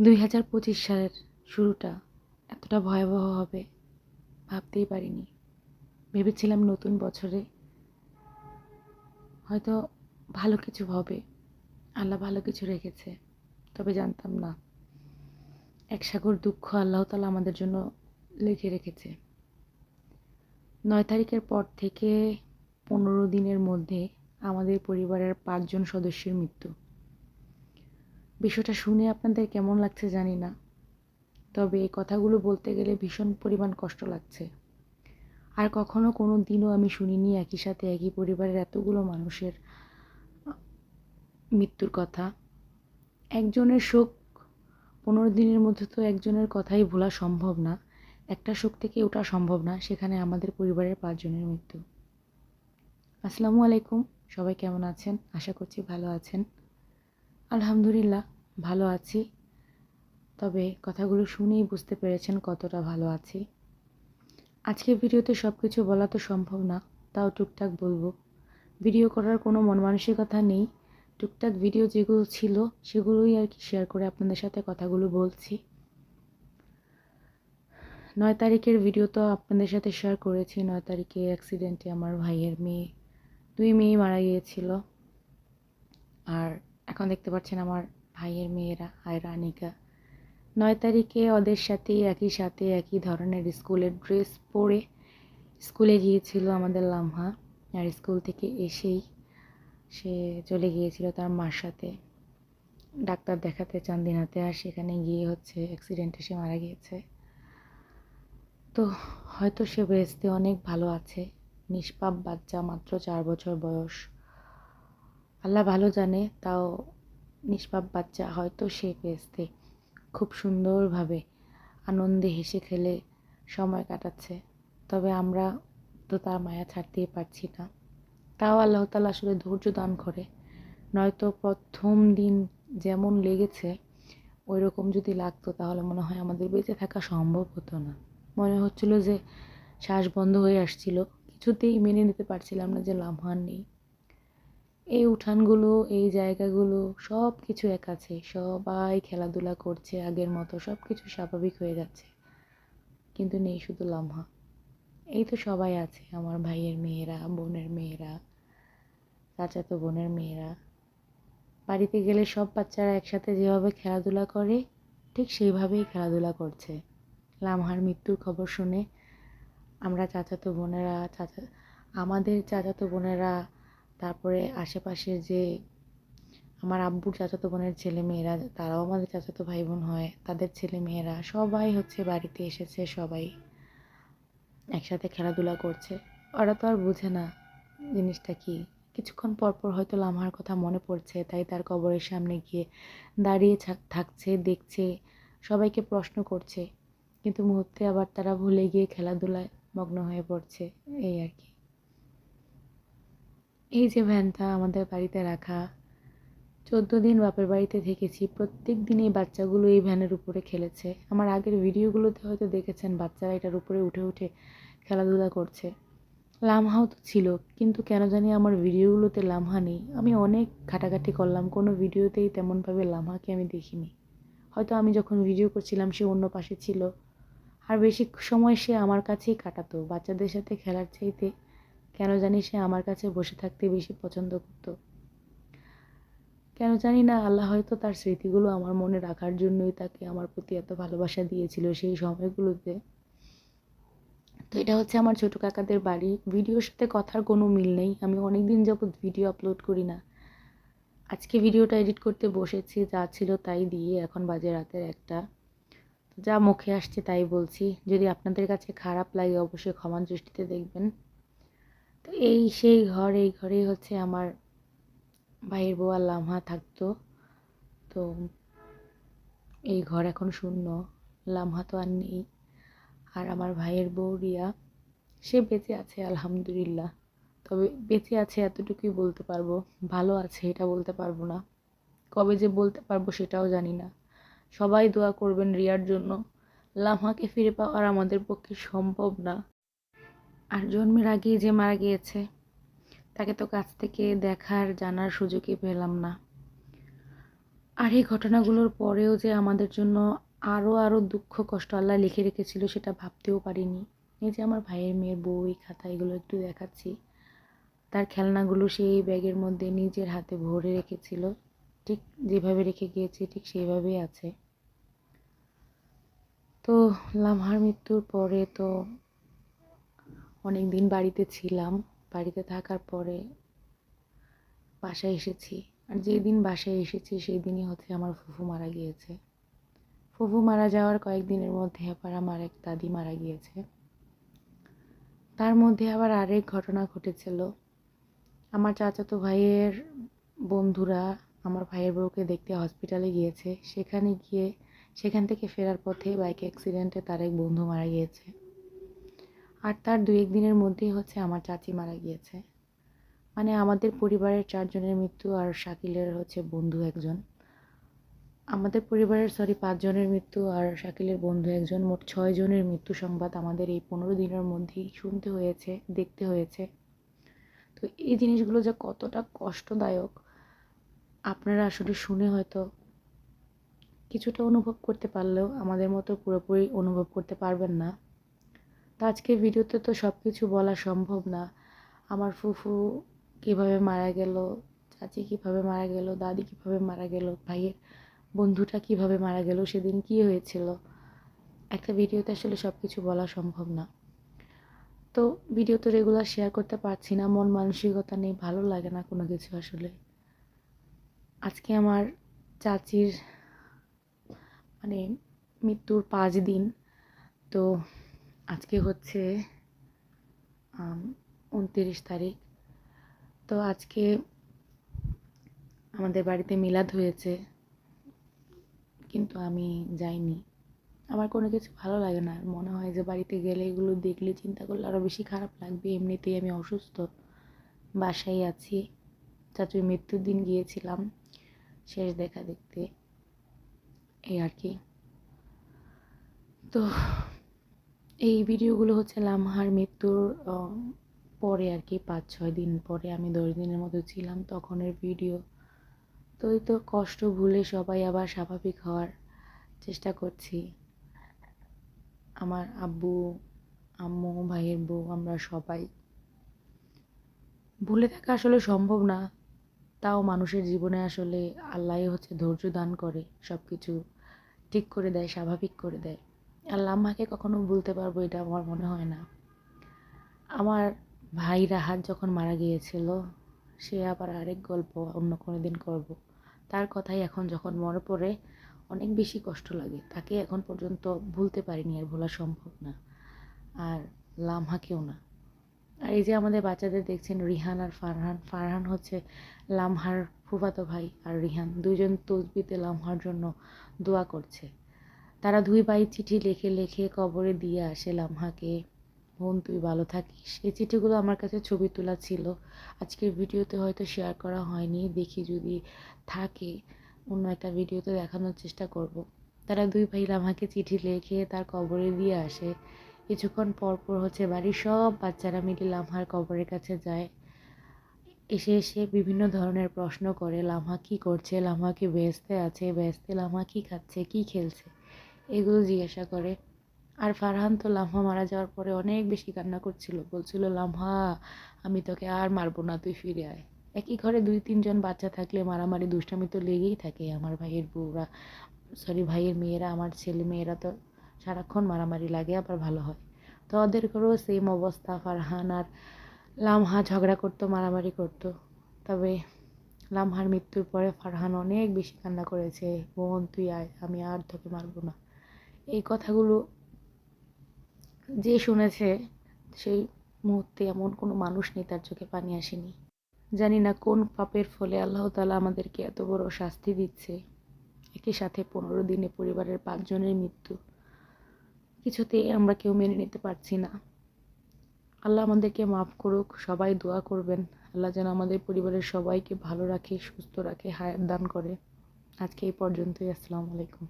দুই হাজার পঁচিশ সালের শুরুটা এতটা ভয়াবহ হবে, ভাবতেই পারিনি। ভেবেছিলাম নতুন বছরে হয়তো ভালো কিছু হবে, আল্লাহ ভালো কিছু রেখেছে, তবে জানতাম না। এক সাগর দুঃখ আল্লাহ তালা আমাদের জন্য লিখে রেখেছে। নয় তারিখের পর থেকে পনেরো দিনের মধ্যে আমাদের পরিবারের পাঁচজন সদস্যের মৃত্যু। বিষয়টা শুনে আপনাদের কেমন লাগছে জানি না। তবে এই কথাগুলো বলতে গেলে ভীষণ পরিমাণ কষ্ট লাগছে। আর কখনো কোনো দিনও আমি শুনিনি একই সাথে একই পরিবারের এতগুলো মানুষের মৃত্যুর কথা। একজনের শোক পনেরো দিনের মধ্যে তো একজনের কথাই ভোলা সম্ভব না। একটা শোক থেকে ওঠা সম্ভব না, সেখানে আমাদের পরিবারের পাঁচজনের মৃত্যু। আসসালামু আলাইকুম, সবাই কেমন আছেন? আশা করছি ভালো আছেন। আলহামদুলিল্লাহ, ভালো আছি। তবে কথাগুলো শুনেই বুঝতে পেরেছেন কতটা ভালো আছি। আজকের ভিডিওতে সব কিছু বলা তো সম্ভব না, তাও টুকটাক বলব। ভিডিও করার কোনো মন মানসিকতা নেই। টুকটাক ভিডিও যেগুলো ছিল, সেগুলোই আর কি শেয়ার করে আপনাদের সাথে কথাগুলো বলছি। নয় তারিখের ভিডিও তো আপনাদের সাথে শেয়ার করেছি। নয় তারিখে অ্যাক্সিডেন্টে আমার ভাইয়ের মেয়ে, দুই মেয়ে মারা গিয়েছিল। আর এখন দেখতে পাচ্ছেন আমার ভাইয়ের মেয়েরা আয়রা আনিকা নয় তারিখে ওদের সাথে একই সাথে একই ধরনের স্কুলের ড্রেস পরে স্কুলে গিয়েছিল আমাদের লামহা। আর স্কুল থেকে এসেই সে চলে গিয়েছিল তার মার সাথে। ডাক্তার দেখাতে চান্দিনাতে আর সেখানে গিয়ে হচ্ছে অ্যাক্সিডেন্টে সে মারা গিয়েছে। তো হয়তো সে বেসতে অনেক ভালো আছে। নিষ্পাপ বাচ্চা মাত্র চার বছর বয়স। আল্লাহ ভালো জানে, তাও নিষ্পাপ বাচ্চা হয়তো সে বেসতে খুব সুন্দরভাবে আনন্দে হেসে খেলে সময় কাটাচ্ছে। তবে আমরা তো তার মায়া ছাড়তেই পারছি না। তাও আল্লাহ তালা আসলে ধৈর্য দান করে। নয়তো প্রথম দিন যেমন লেগেছে ওই রকম যদি লাগতো তাহলে মনে হয় আমাদের বেঁচে থাকা সম্ভব হতো না। মনে হচ্ছিল যে শ্বাস বন্ধ হয়ে আসছিল। কিছুতেই মেনে নিতে পারছিলাম না যে লামহান নেই। এই উঠানগুলো, এই জায়গাগুলো সব কিছু এক আছে। সবাই খেলাধুলা করছে, আগের মতো সব কিছু স্বাভাবিক হয়ে যাচ্ছে। কিন্তু নেই শুধু লামহা এই তো সবাই আছে, আমার ভাইয়ের মেয়েরা, বোনের মেয়েরা, চাচাতো বোনের মেয়েরা। বাড়িতে গেলে সব বাচ্চারা একসাথে যেভাবে খেলাধুলা করে, ঠিক সেইভাবেই খেলাধুলা করছে। লামহার মৃত্যুর খবর শুনে আমরা চাচাতো বোনেরা, চাচা, আমাদের চাচাতো বোনেরা তারপরে আশেপাশে যে আমার আব্বুর চাচাতো বোনের ছেলে মেয়েরা, তারাও আমাদের চাচাতো ভাই বোন হয়, তাদের ছেলে মেয়েরা সবাই হচ্ছে বাড়িতে এসেছে, সবাই একসাথে খেলাধুলা করছে। ওরা তো আর বুঝে না জিনিসটা কি। কিছুক্ষণ পর পর হয়তো লামহার কথা মনে পড়ছে, তাই তার কবরের সামনে গিয়ে দাঁড়িয়ে থাকছে, দেখছে, সবাইকে প্রশ্ন করছে। কিন্তু মুহূর্তে আবার তারা ভুলে গিয়ে খেলাধুলায় মগ্ন হয়ে পড়ছে, এই আর কি। এই যে ভ্যানটা আমাদের বাড়িতে রাখা, চোদ্দ দিন বাপের বাড়িতে থেকেছি, প্রত্যেক দিন এই বাচ্চাগুলো এই ভ্যানের উপরে খেলেছে। আমার আগের ভিডিওগুলোতে হয়তো দেখেছেন বাচ্চারা এটার উপরে উঠে উঠে খেলাধুলা করছে। লামহাও তো ছিল, কিন্তু কেন জানি আমার ভিডিওগুলোতে লামহা নেই। আমি অনেক ঘাটাঘাটি করলাম, কোনো ভিডিওতেই তেমনভাবে লামহাকে আমি দেখিনি। হয়তো আমি যখন ভিডিও করছিলাম সে অন্য পাশে ছিল। আর বেশি সময় সে আমার কাছেই কাটাতো, বাচ্চাদের সাথে খেলার চাইতে কেন জানি সে আমার কাছে বসে থাকতে বেশি পছন্দ করত। কেন জানি না, আল্লাহ হয়তো তার স্মৃতিগুলো আমার মনে রাখার জন্যই তাকে আমার প্রতি এত ভালোবাসা দিয়েছিল সেই সময়গুলোতে। তো এটা হচ্ছে আমার ছোটো কাকাদের বাড়ি। ভিডিওর সাথে কথার কোনো মিল নেই। আমি অনেক দিন যাবৎ ভিডিও আপলোড করি না। আজকে ভিডিওটা এডিট করতে বসেছি, যা ছিল তাই দিয়ে এখন বাজে রাতের একটা। যা মুখে আসছে তাই বলছি। যদি আপনাদের কাছে খারাপ লাগে অবশ্যই ক্ষমা দৃষ্টিতে দেখবেন। এই সেই ঘর, এই ঘরেই হচ্ছে আমার ভাইয়ের বউ আর লামহা থাকতো। তো এই ঘর এখন শূন্য, লামহা তো আর নেই। আর আমার ভাইয়ের বউ রিয়া, সে বেঁচে আছে, আলহামদুলিল্লাহ। তবে বেঁচে আছে এতটুকুই বলতে পারব, ভালো আছে এটা বলতে পারব না। কবে যে বলতে পারব সেটাও জানি না। সবাই দোয়া করবেন রিয়ার জন্য। লামহাকে ফিরে পাওয়ার আমাদের পক্ষে সম্ভব না। আর জন্মের আগেই যে মারা গিয়েছে, তাকে তো কাছ থেকে দেখার, জানার সুযোগই পেলাম না। আর এই ঘটনাগুলোর পরেও যে আমাদের জন্য আরও আরও দুঃখ, কষ্ট আল্লাহ লিখে রেখেছিল সেটা ভাবতেও পারিনি। এই যে আমার ভাইয়ের মেয়ের বই, খাতা, এগুলো একটু দেখাচ্ছি। তার খেলনাগুলো সেই ব্যাগের মধ্যে নিজের হাতে ভরে রেখেছিল। ঠিক যেভাবে রেখে গিয়েছে, ঠিক সেইভাবেই আছে। তো লামহার মৃত্যুর পরে তো অনেক দিন বাড়িতে ছিলাম। বাড়িতে থাকার পরে বাসায় এসেছি। আর যেই দিন বাসায় এসেছি সেই দিনই হচ্ছে আমার ফুফু মারা গিয়েছে। ফুফু মারা যাওয়ার কয়েকদিনের মধ্যে আবার আমার এক দাদি মারা গিয়েছে। তার মধ্যে আবার আরেক ঘটনা ঘটেছিল। আমার চাচাতো ভাইয়ের বন্ধুরা আমার ভাইয়ের বউকে দেখতে হসপিটালে গিয়েছে। সেখানে গিয়ে, সেখান থেকে ফেরার পথে বাইক অ্যাক্সিডেন্টে তার এক বন্ধু মারা গিয়েছে। আর তার দু এক দিনের মধ্যেই হচ্ছে আমার চাচি মারা গিয়েছে। মানে আমাদের পরিবারের চারজনের মৃত্যু আর শাকিলের হচ্ছে বন্ধু একজন। আমাদের পরিবারের সরি পাঁচজনের মৃত্যু আর শাকিলের বন্ধু একজন। মোট ছয় জনের মৃত্যু সংবাদ আমাদের এই পনেরো দিনের মধ্যেই শুনতে হয়েছে, দেখতে হয়েছে। তো এই জিনিসগুলো যে কতটা কষ্টদায়ক, আপনারা আসলে শুনে হয়তো কিছুটা অনুভব করতে পারলেও আমাদের মতো পুরোপুরি অনুভব করতে পারবেন না। তো আজকের ভিডিওতে তো সব কিছু বলা সম্ভব না। আমার ফুফু কীভাবে মারা গেল, চাচি কীভাবে মারা গেল, দাদি কীভাবে মারা গেল, ভাইয়ের বন্ধুটা কীভাবে মারা গেল, সেদিন কি হয়েছিল? একটা ভিডিওতে আসলে সব কিছু বলা সম্ভব না। তো ভিডিও তো রেগুলার শেয়ার করতে পারছি না, মন মানসিকতা নেই, ভালো লাগে না কোনো কিছু আসলে। আজকে আমার চাচির মানে মৃত্যুর পাঁচ দিন, তো আজকে হচ্ছে উনতিরিশ তারিখ। তো আজকে আমাদের বাড়িতে মিলাদ হয়েছে, কিন্তু আমি যাইনি। আমার কোনো কিছু ভালো লাগে না। মনে হয় যে বাড়িতে গেলে এগুলো দেখলে চিন্তা করলে আরও বেশি খারাপ লাগবে। এমনিতেই আমি অসুস্থ। বাসায় আছি। চাচুর মৃত্যুর দিন গিয়েছিলাম শেষ দেখা দেখতে। এই আর কি। তো এই ভিডিওগুলো হচ্ছে লামহার মৃত্যুর পরে আর কি পাঁচ, ছয় দিন পরে আমি দশ দিনের মতো ছিলাম তখনের ভিডিও। তো এই তো কষ্ট ভুলে সবাই আবার স্বাভাবিক হওয়ার চেষ্টা করছি। আমার আব্বু, আম্মু, ভাইয়ের বউ আমরা সবাই। ভুলে থাকা আসলে সম্ভব না। তাও মানুষের জীবনে আসলে আল্লাহ হচ্ছে ধৈর্য দান করে সব কিছু ঠিক করে দেয়, স্বাভাবিক করে দেয়। আল্লাহ আমাকে কখনো ভুলতে পারব, এটা আমার মনে হয় না। আমার ভাই রাহাত যখন মারা গিয়েছিল, সে আবার আরেক গল্প অন্য কোনো দিন করব। তার কথাই এখন যখন মনে পড়ে, অনেক বেশি কষ্ট লাগে। তাকে এখন পর্যন্ত ভুলতে পারিনি, আর ভোলা সম্ভব না। আর লামহাকেও না। আর এই যে আমাদের বাচ্চাদের দেখছেন, রিহান আর ফারহান। ফারহান হচ্ছে লামহার ফুফাতো ভাই আর রিহান। দুজন তসবিতে লামহার জন্য দোয়া করছে। তারা দুই ভাই চিঠি লিখে লিখে কবরে দিয়ে আসে লামহাকে। বোন, তুই ভালো থাকিস? এই চিঠিগুলো আমার কাছে ছবি তোলা ছিল। আজকের ভিডিওতে হয়তো শেয়ার করা হয়নি। দেখি যদি থাকে, অন্য একটা ভিডিওতে দেখানোর চেষ্টা করব। তারা দুই ভাই লামহাকে চিঠি লিখে তার কবরে দিয়ে আসে। কিছুক্ষণ পর পর হচ্ছে বাড়ির সব বাচ্চারা মিলে লামহার কবরের কাছে যায়। এসে এসে বিভিন্ন ধরনের প্রশ্ন করে, লামহা কি করছে? লামহা কি ব্যস্তে আছে? ব্যস্তে লামহা কি খাচ্ছে? কি খেলছে? এগুলো জিজ্ঞাসা করে। আর ফারহান তো লামহা মারা যাওয়ার পরে অনেক বেশি কান্না করছিল। বলছিল, লামহা, আমি তোকে আর মারবো না, তুই ফিরে আয়। একই ঘরে দুই তিনজন বাচ্চা থাকলে মারামারি দুষ্টামি তো লেগেই থাকে। আমার ভাইয়ের বউরা সরি ভাইয়ের মেয়েরা, আমার ছেলে মেয়েরা তো সারাক্ষণ মারামারি লাগে, আবার ভালো হয়। তো ওদের ঘরেও সেম অবস্থা। ফারহান আর লামহা ঝগড়া করতো, মারামারি করতো। তবে লামহার মৃত্যুর পরে ফারহান অনেক বেশি কান্না করেছে। বোন, তুই আয়, আমি আর তোকে মারবো না। এই কথাগুলো যে শুনেছে, সেই মুহূর্তে এমন কোনো মানুষ নেই তার চোখে পানি আসেনি। জানি না কোন পাপের ফলে আল্লাহ তালা আমাদেরকে এত বড় শাস্তি দিচ্ছে। একই সাথে পনেরো দিনে পরিবারের পাঁচজনের মৃত্যু। কিছুতেই আমরা কেউ মেনে নিতে পারছি না। আল্লাহ আমাদেরকে মাফ করুক, সবাই দোয়া করবেন। আল্লাহ যেন আমাদের পরিবারের সবাইকে ভালো রাখে, সুস্থ রাখে, হায়াত দান করে। আজকে এই পর্যন্তই, আসসালামু আলাইকুম।